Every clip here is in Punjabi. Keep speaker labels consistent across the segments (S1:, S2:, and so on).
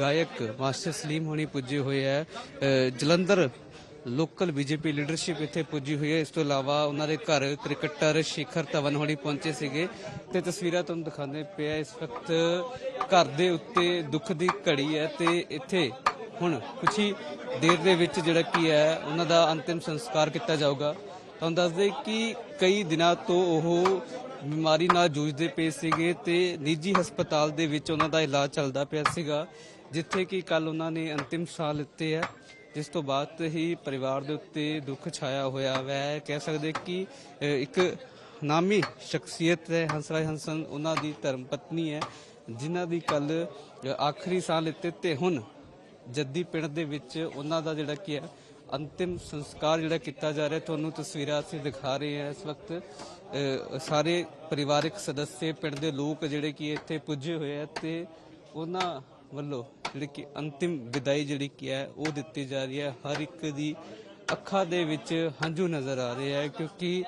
S1: ਗਾਇਕ ਮਾਸਟਰ ਸਲੀਮ ਹੋਣੀ ਪੁੱਜੇ ਹੋਏ ਹੈ। ਜਲੰਧਰ ਲੋਕਲ ਬੀਜੇਪੀ ਲੀਡਰਸ਼ਿਪ ਇੱਥੇ ਪੁੱਜੀ ਹੋਈ ਹੈ। ਇਸ ਤੋਂ ਇਲਾਵਾ ਉਹਨਾਂ ਦੇ ਘਰ ਕ੍ਰਿਕਟਰ ਸ਼ੇਖਰ ਧਵਨ ਹੋਣੀ ਪਹੁੰਚੇ ਸੀਗੇ ਤੇ ਤਸਵੀਰਾਂ ਤੁਹਾਨੂੰ ਦਿਖਾਉਂਦੇ ਪਿਆ ਇਸ ਵਕਤ ਘਰ ਦੇ ਉੱਤੇ ਦੁੱਖ ਦੀ ਘੜੀ ਹੈ ਤੇ ਇੱਥੇ ਹੁਣ ਕੁਛ ਹੀ ਦੇਰ ਦੇ ਵਿੱਚ ਜਿਹੜਾ ਕੀ ਹੈ, ਉਹਨਾਂ ਦਾ ਅੰਤਿਮ ਸੰਸਕਾਰ ਕੀਤਾ ਜਾਊਗਾ। ਤੁਹਾਨੂੰ ਦੱਸਦੇ ਕਿ ਕਈ ਦਿਨਾਂ ਤੋਂ ਉਹ ਬਿਮਾਰੀ ਨਾਲ ਜੂਝਦੇ ਪਏ ਸੀਗੇ ਤੇ ਨਿੱਜੀ ਹਸਪਤਾਲ ਦੇ ਵਿੱਚ ਉਹਨਾਂ ਦਾ ਇਲਾਜ ਚੱਲਦਾ ਪਿਆ ਸੀਗਾ, ਜਿੱਥੇ ਕਿ ਕੱਲ ਉਹਨਾਂ ਨੇ ਅੰਤਿਮ ਸਾਹ ਲਿੱਤੇ ਆ। ਜਿਸ ਤੋਂ ਬਾਅਦ ਹੀ ਪਰਿਵਾਰ ਦੇ ਉੱਤੇ ਦੁੱਖ ਛਾਇਆ ਹੋਇਆ ਹੈ ਕਹਿ ਸਕਦੇ ਕਿ ਇੱਕ ਨਾਮੀ ਸ਼ਖਸੀਅਤ ਹੈ, ਹੰਸਰਾਜ ਹੰਸਨ, ਉਹਨਾਂ ਦੀ ਧਰਮ ਪਤਨੀ ਹੈ, ਜਿਨ੍ਹਾਂ ਦੀ ਕੱਲ ਆਖਰੀ ਸਾਹ ਲਿੱਤੇ ਤੇ ਹੁਣ ਜੱਦੀ ਪਿੰਡ ਦੇ ਵਿੱਚ ਉਹਨਾਂ ਦਾ ਜਿਹੜਾ ਕੀ ਹੈ ਅੰਤਿਮ ਸੰਸਕਾਰ ਜਿਹੜਾ ਕੀਤਾ ਜਾ ਰਿਹਾ, ਤੁਹਾਨੂੰ ਤਸਵੀਰਾਂ ਅਸੀਂ ਦਿਖਾ ਰਹੇ ਹਾਂ ਇਸ ਵਕਤ। ਸਾਰੇ ਪਰਿਵਾਰਕ ਸਦੱਸੇ, ਪਿੰਡ ਦੇ ਲੋਕ ਜਿਹੜੇ ਕਿ ਇੱਥੇ ਪੁੱਜੇ ਹੋਏ ਆ ਤੇ ਉਹਨਾਂ ਵੱਲੋਂ ਜਿਹੜੀ ਕਿ ਅੰਤਿਮ ਵਿਦਾਈ ਜਿਹੜੀ ਕਿ ਹੈ, ਉਹ ਦਿੱਤੀ ਜਾ ਰਹੀ ਹੈ। ਹਰ ਇੱਕ ਦੀ ਅੱਖਾਂ ਦੇ ਵਿੱਚ ਹੰਝੂ ਨਜ਼ਰ ਆ ਰਹੇ ਹੈ ਕਿਉਂਕਿ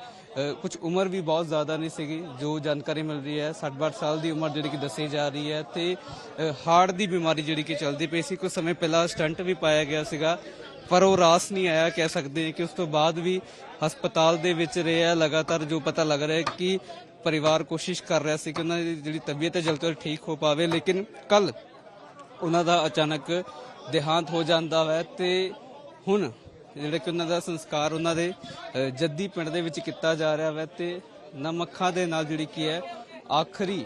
S1: ਕੁਝ ਉਮਰ ਵੀ ਬਹੁਤ ਜ਼ਿਆਦਾ ਨਹੀਂ ਸੀਗੀ, ਜੋ ਜਾਣਕਾਰੀ ਮਿਲ ਰਹੀ ਹੈ 60 ਸਾਲ ਦੀ ਉਮਰ ਜਿਹੜੀ ਕਿ ਦੱਸੀ ਜਾ ਰਹੀ ਹੈ ਤੇ ਹਾਰਟ ਦੀ ਬਿਮਾਰੀ ਜਿਹੜੀ ਕਿ ਚੱਲਦੀ ਪਈ ਸੀ ਕੁਝ ਸਮੇਂ ਪਹਿਲਾਂ ਸਟੰਟ ਵੀ ਪਾਇਆ ਗਿਆ ਸੀਗਾ, ਪਰ ਉਹ ਰਾਸ ਨਹੀਂ ਆਇਆ ਕਹਿ ਸਕਦੇ ਕਿ ਉਸ ਤੋਂ ਬਾਅਦ ਵੀ ਹਸਪਤਾਲ ਦੇ ਵਿੱਚ ਰਿਹਾ, ਲਗਾਤਾਰ ਜੋ ਪਤਾ ਲੱਗ ਰਿਹਾ ਹੈ ਕਿ ਪਰਿਵਾਰ ਕੋਸ਼ਿਸ਼ ਕਰ ਰਿਹਾ ਸੀ ਕਿ ਉਹਨਾਂ ਦੀ ਜਿਹੜੀ ਤਬੀਅਤ ਹੈ ਜਲਦ ਤੋਂ ਠੀਕ ਹੋ ਪਾਵੇ, ਲੇਕਿਨ ਕੱਲ ਉਹਨਾਂ ਦਾ ਅਚਾਨਕ ਦੇਹਾਂਤ ਹੋ ਜਾਂਦਾ ਹੈ ਤੇ ਹੁਣ ਜਿਹੜੇ ਕਿ ਉਹਨਾਂ ਦਾ ਸੰਸਕਾਰ ਉਹਨਾਂ ਦੇ ਜੱਦੀ ਪਿੰਡ ਦੇ ਵਿੱਚ ਕੀਤਾ ਜਾ ਰਿਹਾ ਹੈ ਤੇ ਨਮੱਖਾਂ ਦੇ ਨਾਲ ਜਿਹੜੀ ਕੀ ਹੈ, ਆਖਰੀ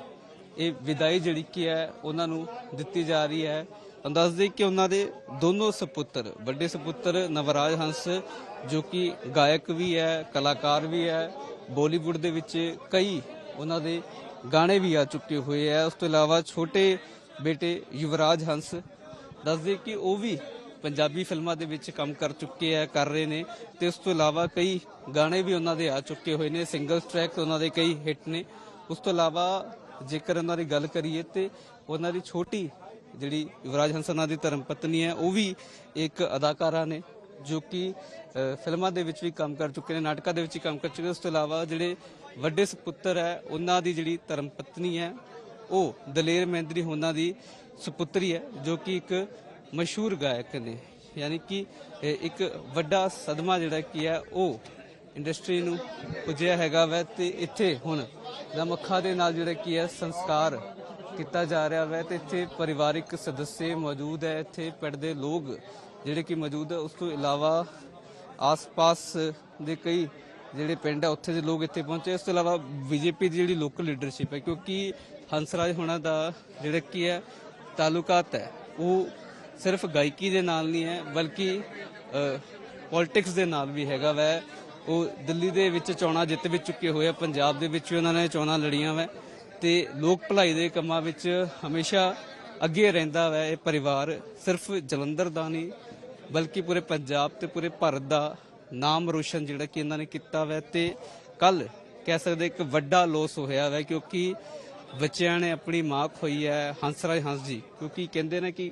S1: ਇਹ ਵਿਦਾਈ ਜਿਹੜੀ ਕੀ ਹੈ, ਉਹਨਾਂ ਨੂੰ ਦਿੱਤੀ ਜਾ ਰਹੀ ਹੈ। ਅੰਦਾਜ਼ ਦੇ ਕਿ ਉਹਨਾਂ ਦੇ ਦੋਨੋਂ ਸੁਪੁੱਤਰ, ਵੱਡੇ ਸੁਪੁੱਤਰ ਨਵਰਾਜ ਹੰਸ, ਜੋ ਕਿ ਗਾਇਕ ਵੀ ਹੈ, ਕਲਾਕਾਰ ਵੀ ਹੈ, ਬਾਲੀਵੁੱਡ ਦੇ ਵਿੱਚ ਕਈ ਉਹਨਾਂ ਦੇ ਗਾਣੇ ਵੀ ਆ ਚੁੱਕੇ ਹੋਏ ਆ ਉਸ ਤੋਂ ਇਲਾਵਾ ਛੋਟੇ ਬੇਟੇ ਯੁਵਰਾਜ ਹੰਸ ਦੱਸਦੇ ਕਿ ਉਹ ਵੀ ਪੰਜਾਬੀ ਫਿਲਮਾਂ ਦੇ ਵਿੱਚ ਕੰਮ ਕਰ ਚੁੱਕੇ ਆ, ਕਰ ਰਹੇ ਨੇ ਤੇ ਉਸ ਤੋਂ ਇਲਾਵਾ ਕਈ ਗਾਣੇ ਵੀ ਉਹਨਾਂ ਦੇ ਆ ਚੁੱਕੇ ਹੋਏ ਨੇ ਸਿੰਗਲ ਟਰੈਕ ਉਹਨਾਂ ਦੇ ਕਈ ਹਿੱਟ ਨੇ ਉਸ ਤੋਂ ਇਲਾਵਾ ਜੇਕਰ ਉਹਨਾਂ ਦੀ ਗੱਲ ਕਰੀਏ ਤੇ ਉਹਨਾਂ ਦੀ ਛੋਟੀ ਜਿਹੜੀ ਯੁਵਰਾਜ ਹੰਸ ਉਹਨਾਂ ਦੀ ਧਰਮ ਪਤਨੀ ਹੈ, ਉਹ ਵੀ ਇੱਕ ਅਦਾਕਾਰਾ ਨੇ, ਜੋ ਕਿ ਫਿਲਮਾਂ ਦੇ ਵਿੱਚ ਵੀ ਕੰਮ ਕਰ ਚੁੱਕੇ ਨੇ, ਨਾਟਕਾਂ ਦੇ ਵਿੱਚ ਵੀ ਕੰਮ ਕਰ ਚੁੱਕੇ ਨੇ। ਉਸ ਤੋਂ ਇਲਾਵਾ ਜਿਹੜੇ ਵੱਡੇ ਸੁਪੁੱਤਰ ਹੈ, ਉਹਨਾਂ ਦੀ ਜਿਹੜੀ ਧਰਮ ਪਤਨੀ ਹੈ, ਉਹ ਦਲੇਰ ਮਹਿੰਦਰੀ ਹੋਣਾ ਦੀ ਸੁਪੁੱਤਰੀ ਹੈ, ਜੋ ਕਿ ਇੱਕ ਮਸ਼ਹੂਰ ਗਾਇਕ ਨੇ। ਯਾਨੀ ਕਿ ਇੱਕ ਵੱਡਾ ਸਦਮਾ ਜਿਹੜਾ ਕੀ ਹੈ, ਉਹ ਇੰਡਸਟਰੀ ਨੂੰ ਪੁੱਜਿਆ ਹੈਗਾ ਵੈ ਤੇ ਇੱਥੇ ਹੁਣ ਦਮੱਖਾ ਦੇ ਨਾਲ ਜਿਹੜਾ ਕੀ ਹੈ, ਸੰਸਕਾਰ ਕੀਤਾ ਜਾ ਰਿਹਾ ਵੈ ਤੇ ਇੱਥੇ ਪਰਿਵਾਰਿਕ ਸਦੱਸੇ ਮੌਜੂਦ ਹੈ। ਇੱਥੇ ਪਿੰਡ ਦੇ ਲੋਕ ਜਿਹੜੇ ਕਿ ਮੌਜੂਦ ਹੈ, ਉਸ ਤੋਂ ਇਲਾਵਾ ਆਸ-ਪਾਸ ਦੇ ਕਈ ਜਿਹੜੇ ਪਿੰਡ ਹੈ, ਉੱਥੇ ਦੇ ਲੋਕ ਇੱਥੇ ਪਹੁੰਚੇ। ਇਸ ਤੋਂ ਇਲਾਵਾ ਬੀਜੇਪੀ ਦੀ ਜਿਹੜੀ ਲੋਕਲ ਲੀਡਰਸ਼ਿਪ ਹੈ, ਕਿਉਂਕਿ ਹੰਸਰਾਜ ਹੋਣਾ ਦਾ ਜਿਹੜਾ ਕੀ ਹੈ, ਤਾਲੁਕਾਤ ਹੈ, ਉਹ ਸਿਰਫ ਗਾਇਕੀ ਦੇ ਨਾਲ ਨਹੀਂ ਹੈ, ਬਲਕਿ ਪੋਲਿਟਿਕਸ ਦੇ ਨਾਲ ਵੀ ਹੈਗਾ ਵੈ। ਉਹ ਦਿੱਲੀ ਦੇ ਵਿੱਚ ਚੋਣਾਂ ਜਿੱਤ ਵੀ ਚੁੱਕੇ ਹੋਏ ਆ, ਪੰਜਾਬ ਦੇ ਵਿੱਚ ਵੀ ਉਹਨਾਂ ਨੇ ਚੋਣਾਂ ਲੜੀਆਂ ਵੈ। ਤੇ ਲੋਕ ਭਲਾਈ ਦੇ ਕੰਮਾਂ ਵਿੱਚ ਹਮੇਸ਼ਾ ਅੱਗੇ ਰਹਿੰਦਾ ਵੈ ਇਹ ਪਰਿਵਾਰ, ਸਿਰਫ ਜਲੰਧਰ ਦਾ ਨਹੀਂ, ਬਲਕਿ ਪੂਰੇ ਪੰਜਾਬ ਤੇ ਪੂਰੇ ਭਾਰਤ ਦਾ ਨਾਮ ਰੋਸ਼ਨ ਜਿਹੜਾ ਕਿ ਇਹਨਾਂ ਨੇ ਕੀਤਾ ਵੈ। ਤੇ ਕੱਲ ਕਹਿ ਸਕਦੇ ਇੱਕ ਵੱਡਾ ਲੋਸ ਹੋਇਆ ਵੈ, ਕਿਉਂਕਿ ਬੱਚਿਆਂ ਨੇ ਆਪਣੀ ਮਾਂ ਖੋਈ ਹੈ ਹੰਸਰਾਜ ਹੰਸ ਜੀ। ਕਿਉਂਕਿ ਕਹਿੰਦੇ ਨੇ ਕਿ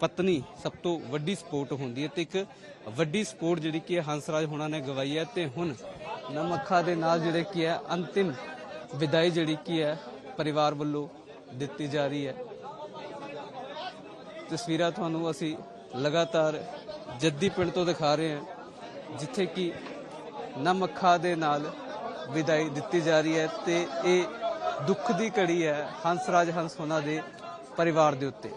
S1: ਪਤਨੀ ਸਭ ਤੋਂ ਵੱਡੀ ਸਪੋਰਟ ਹੁੰਦੀ ਹੈ ਤੇ ਇੱਕ ਵੱਡੀ ਸਪੋਰਟ ਜਿਹੜੀ ਕਿ ਹੰਸਰਾਜ ਹੋਣਾ ਨੇ ਗਵਾਈ ਹੈ ਤੇ ਹੁਣ ਨਮੱਖਾ ਦੇ ਨਾਲ ਜਿਹੜੇ ਕੀ ਹੈ, ਅੰਤਿਮ ਵਿਦਾਈ ਜਿਹੜੀ ਕੀ ਹੈ, ਪਰਿਵਾਰ ਵੱਲੋਂ ਦਿੱਤੀ ਜਾ ਰਹੀ ਹੈ। ਤਸਵੀਰਾਂ ਤੁਹਾਨੂੰ ਅਸੀਂ ਲਗਾਤਾਰ ਜੱਦੀ ਪਿੰਡ ਤੋਂ ਦਿਖਾ ਰਹੇ ਹਾਂ, ਜਿੱਥੇ ਕਿ ਨਮੱਖਾ ਦੇ ਨਾਲ ਵਿਦਾਈ ਦਿੱਤੀ ਜਾ ਰਹੀ ਹੈ ਤੇ ਇਹ ਦੁੱਖ ਦੀ ਘੜੀ ਹੈ ਹੰਸਰਾਜ ਹੰਸ ਹੋਣਾ ਦੇ ਪਰਿਵਾਰ ਦੇ ਉੱਤੇ।